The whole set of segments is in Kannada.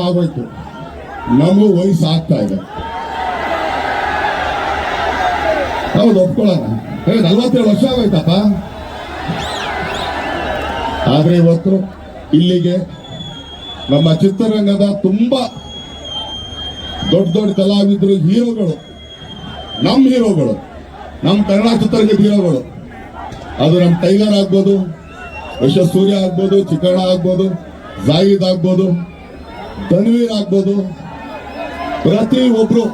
ಆಗೋಯ್ತು. ನಮಗೂ ವಯಸ್ಸು ಆಗ್ತಾ ಇದೆ. ಹೌದು, ಒಪ್ಕೊಳ್ಳೋಣ. ಏ, ನಲ್ವತ್ತೇಳು ವರ್ಷ ಆಗೋಯ್ತಪ್ಪ. ಆದ್ರೆ ಇವತ್ತು ಇಲ್ಲಿಗೆ ನಮ್ಮ ಚಿತ್ರರಂಗದ ತುಂಬಾ ದೊಡ್ಡ ದೊಡ್ಡ ಕಲಾವಿದರು ಹೀರೋಗಳು ನಮ್ಮ ಹೀರೋಗಳು ನಮ್ಮ ಕನ್ನಡ ಚಿತ್ರರಂಗದ ಹೀರೋಗಳು. ಅದು ನಮ್ಮ ಟೈಗರ್ ಆಗ್ಬೋದು ಯಶ ಸೂರ್ಯ ಆಗ್ಬೋದು, ಚಿಕ್ಕಣ್ಣ ಆಗ್ಬೋದು ಜಾಯಿದ್ ಆಗ್ಬೋದು. ತನ್ವೀರ್ ಆಗ್ಬೋದು. ಪ್ರತಿ ಒಬ್ರು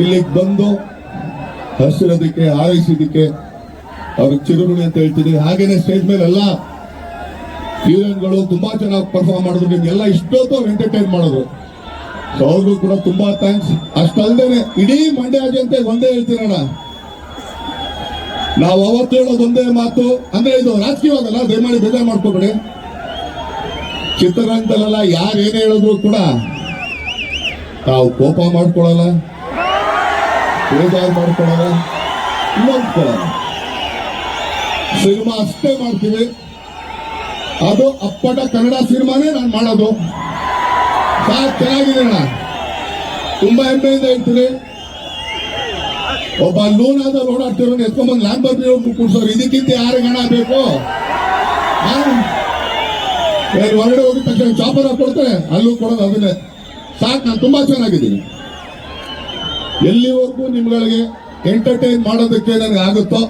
ಇಲ್ಲಿಗೆ ಬಂದು ಹಸಿರೋದಕ್ಕೆ ಹಾರೈಸಿದಕ್ಕೆ ಅವ್ರಿಗೆ ಚಿರುಗುಣಿ ಅಂತ ಹೇಳ್ತೀನಿ ಹಾಗೇನೆ ಸ್ಟೇಜ್ ಮೇಲೆ ಎಲ್ಲ ಹೀರೋಯಿನ್ಗಳು ತುಂಬಾ ಚೆನ್ನಾಗಿ ಪರ್ಫಾರ್ಮ್ ಮಾಡಿದ್ರು. ನಿಮ್ಗೆಲ್ಲ ಇಷ್ಟೊತ್ತು ಎಂಟರ್ಟೈನ್ ಮಾಡೋದು. ಸೊ ಅವ್ರಿಗೂ ಕೂಡ ತುಂಬಾ ಥ್ಯಾಂಕ್ಸ್ ಅಷ್ಟಲ್ದೇನೆ ಇಡೀ ಮಂಡ್ಯ ಜನತೆ ಒಂದೇ ಹೇಳ್ತೀರಣ್ಣ ನಾವು ಅವತ್ತು ಹೇಳೋದು ಒಂದೇ ಮಾತು. ಅಂದ್ರೆ ಇದು ರಾಜಕೀಯವಾಗಲ್ಲ, ದಯಮಾಡಿ ಬೇಜಾರು ಮಾಡ್ಕೋಬೇಡಿ. ಚಿತ್ರರಂಗದಲ್ಲೆಲ್ಲ ಯಾರು ಹೇಳಿದ್ರು ಕೂಡ ತಾವು ಕೋಪ ಮಾಡ್ಕೊಳ್ಳಲ್ಲ, ಬೇಜಾರು ಮಾಡ್ಕೊಳ್ಳಲ್ಲ, ನೋಡ್ಕೊಳ್ಳಲ್ಲ. ಸಿನಿಮಾ ಅಷ್ಟೇ ಮಾಡ್ತೀವಿ. ಅದು ಅಪ್ಪಟ ಕನ್ನಡ ಸಿನಿಮಾನೇ ನಾನು ಮಾಡೋದು. ಸಾ ಚೆನ್ನಾಗಿದೆ ಅಣ್ಣ ತುಂಬಾ ಹೆಮ್ಮೆಯಿಂದ ಹೇಳ್ತೀನಿ. ಒಬ್ಬ ಲೂನಾದ ಓಡಾಡ್ತಿರೋ ಎತ್ಕೊಂಡ್ಬಂದು ಲ್ಯಾಂಬರ್ ಕೂಡ್ಸೋರು, ಇದಕ್ಕಿಂತ ಯಾರಿಗೆ ಹಣ ಬೇಕು? ನಾನು ಏನ್ ಹೊರಗಡೆ ಹೋಗಿದ ತಕ್ಷಣ ಚಾಪರ್ ಕೊಡ್ತಾರೆ ಅಲ್ಲೂ ಕೊಡೋದು ಅದನ್ನೇ ಸಾಕು, ನಾನು ತುಂಬಾ ಚೆನ್ನಾಗಿದ್ದೀನಿ. ಎಲ್ಲಿವರೆಗೂ ನಿಮ್ಗಳಿಗೆ ಎಂಟರ್ಟೈನ್ ಮಾಡೋದಕ್ಕೆ ನನಗೆ ಆಗುತ್ತೋ,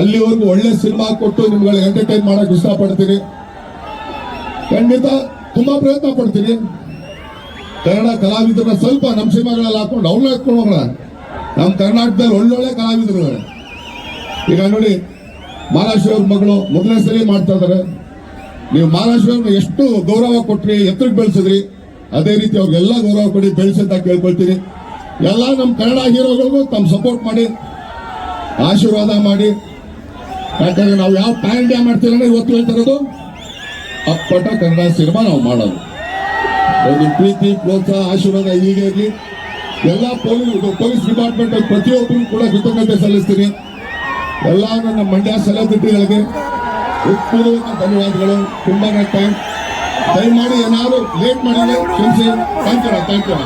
ಅಲ್ಲಿವರೆಗೂ ಒಳ್ಳೆ ಸಿನಿಮಾ ಕೊಟ್ಟು ನಿಮ್ಗಳಿಗೆ ಎಂಟರ್ಟೈನ್ ಮಾಡೋಕೆ ಇಷ್ಟಪಡ್ತೀನಿ. ಖಂಡಿತ ತುಂಬಾ ಪ್ರಯತ್ನ ಪಡ್ತೀನಿ. ಕನ್ನಡ ಕಲಾವಿದರನ್ನ ಸ್ವಲ್ಪ ನಮ್ಮ ಸಿನಿಮಾಗಳಲ್ಲಿ ಹಾಕೊಂಡು ಅವ್ರನ್ನ ಹಾಕೊಂಡು ಹೋಗೋಣ. ನಮ್ಮ ಕರ್ನಾಟಕದಲ್ಲಿ ಒಳ್ಳೊಳ್ಳೆ ಕಲಾವಿದರು ಈಗ ನೋಡಿ ಮಹಾರಾಷ್ಟ್ರ ಮಗಳು ಮೊದಲನೇ ಸರಿ ಮಾಡ್ತಾ ಇದಾರೆ ನೀವು ಮಹಾರಾಷ್ಟ್ರ ಎಷ್ಟು ಗೌರವ ಕೊಟ್ರಿ, ಎತ್ತರಕ್ಕೆ ಬೆಳೆಸಿದ್ರಿ, ಅದೇ ರೀತಿ ಅವ್ರಿಗೆಲ್ಲ ಗೌರವ ಕೊಡಿ, ಬೆಳೆಸಿ ಅಂತ ಕೇಳ್ಕೊಳ್ತೀನಿ. ಎಲ್ಲ ನಮ್ಮ ಕನ್ನಡ ಹೀರೋಗಳಿಗೂ ತಮ್ಮ ಸಪೋರ್ಟ್ ಮಾಡಿ, ಆಶೀರ್ವಾದ ಮಾಡಿ. ಯಾಕಂದ್ರೆ ನಾವು ಯಾವ ಪ್ಯಾನ್ ಇಂಡಿಯಾ ಮಾಡ್ತೀರ ಇವತ್ತು ಹೇಳ್ತಾ ಇರೋದು, ಅಪ್ಪಟ ಕನ್ನಡ ಸಿನಿಮಾ ನಾವು ಮಾಡೋದು. ಒಂದು ಪ್ರೀತಿ, ಪ್ರೋತ್ಸಾಹ, ಆಶೀರ್ವಾದ ಹೀಗೆ ಇರಲಿ. ಎಲ್ಲ ಪೊಲೀಸ್ ಪೊಲೀಸ್ ಡಿಪಾರ್ಟ್ಮೆಂಟ್ ಪ್ರತಿಯೊಬ್ಬರು ಕೂಡ ಕೃತಜ್ಞತೆ ಸಲ್ಲಿಸ್ತೀನಿ. ಎಲ್ಲ ನನ್ನ ಮಂಡ್ಯ ಸೆಲೆಬ್ರಿಟಿಗಳಿಗೆ ಹೃತ್ಪೂರ್ವಕ ಧನ್ಯವಾದಗಳು. ತುಂಬಾ ಟೈಮ್ ದಯಮಾಡಿ ಏನಾದ್ರು ಲೇಟ್ ಮಾಡಿದ್ರೆ ಕ್ಷಮಿಸಿ. Thank you thank you